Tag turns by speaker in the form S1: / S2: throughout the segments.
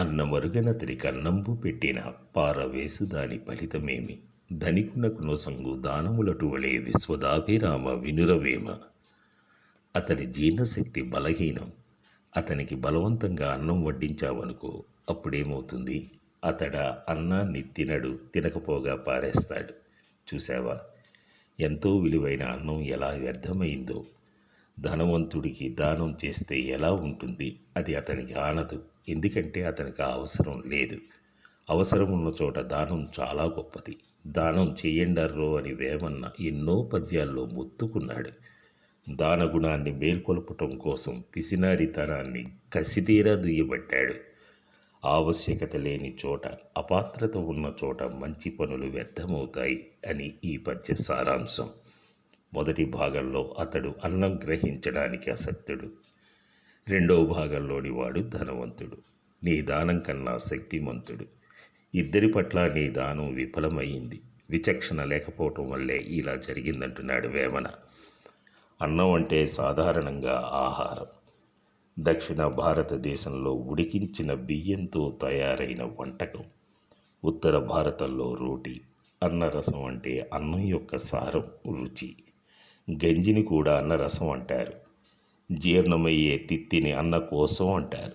S1: అన్నమరుగనతడి కన్నంబు పెట్టిన పారవేసు దాని ఫలితమేమి? ధనికునకు నొసంగు దానములటు వలె విశ్వదాభిరామ వినురవేమ. అతని జీర్ణశక్తి బలహీనం. అతనికి బలవంతంగా అన్నం వడ్డించావనుకో అప్పుడేమవుతుంది? అతడ అన్నాన్ని తినడు తినకపోగా పారేస్తాడు. చూసావా ఎంతో విలువైన అన్నం ఎలా వ్యర్థమైందో. ధనవంతుడికి దానం చేస్తే ఎలా ఉంటుంది? అది అతనికి ఆనదు. ఎందుకంటే అతనికి ఆ అవసరం లేదు. అవసరం ఉన్న చోట దానం చాలా గొప్పది. దానం చెయ్యండర్రో అని వేమన్న ఎన్నో పద్యాల్లో మొత్తుకున్నాడు. దానగుణాన్ని మేల్కొల్పటం కోసం పిసినారితనాన్ని కసితీరా దుయ్యబట్టాడు. ఆవశ్యకత లేని చోట అపాత్రత ఉన్న చోట మంచి పనులు వ్యర్థమవుతాయి అని ఈ పద్య సారాంశం. మొదటి భాగంలో అతడు అన్నం గ్రహించడానికి అసక్తుడు రెండవ భాగంలోని వాడు ధనవంతుడు నీ దానం కన్నా శక్తిమంతుడు. ఇద్దరి పట్ల నీ దానం విఫలమైంది విచక్షణ లేకపోవటం వల్లే ఇలా జరిగిందంటున్నాడు వేమన. అన్నం అంటే సాధారణంగా ఆహారం. దక్షిణ భారతదేశంలో ఉడికించిన బియ్యంతో తయారైన వంటకం. ఉత్తర భారతంలో రోటి అన్నరసం అంటే అన్నం యొక్క సారం రుచి. గంజిని కూడా అన్నరసం అంటారు. జీర్ణమయ్యే తిత్తిని అన్న కోసం అంటారు.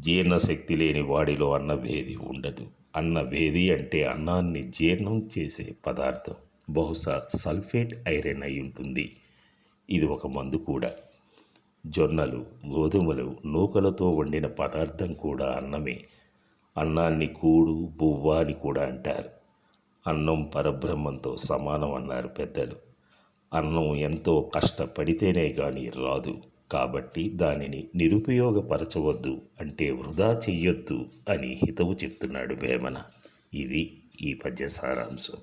S1: జీర్ణశక్తి లేని వాడిలో అన్నభేది ఉండదు. అన్నభేది అంటే అన్నాన్ని జీర్ణం చేసే పదార్థం. బహుశా సల్ఫేట్ ఐరన్ అయి ఉంటుంది. ఇది ఒక మందు కూడా. జొన్నలు గోధుమలు నూకలతో వండిన పదార్థం కూడా అన్నమే. అన్నాన్ని కూడు బువ్వ అని కూడా అంటారు. అన్నం పరబ్రహ్మంతో సమానం అన్నారు పెద్దలు. అన్నం ఎంతో కష్టపడితేనే కానీ రాదు. కాబట్టి దానిని నిరుపయోగపరచవద్దు అంటే వృధా చెయ్యొద్దు అని హితవు చెప్తున్నాడు వేమన. ఇది ఈ పద్య సారాంశం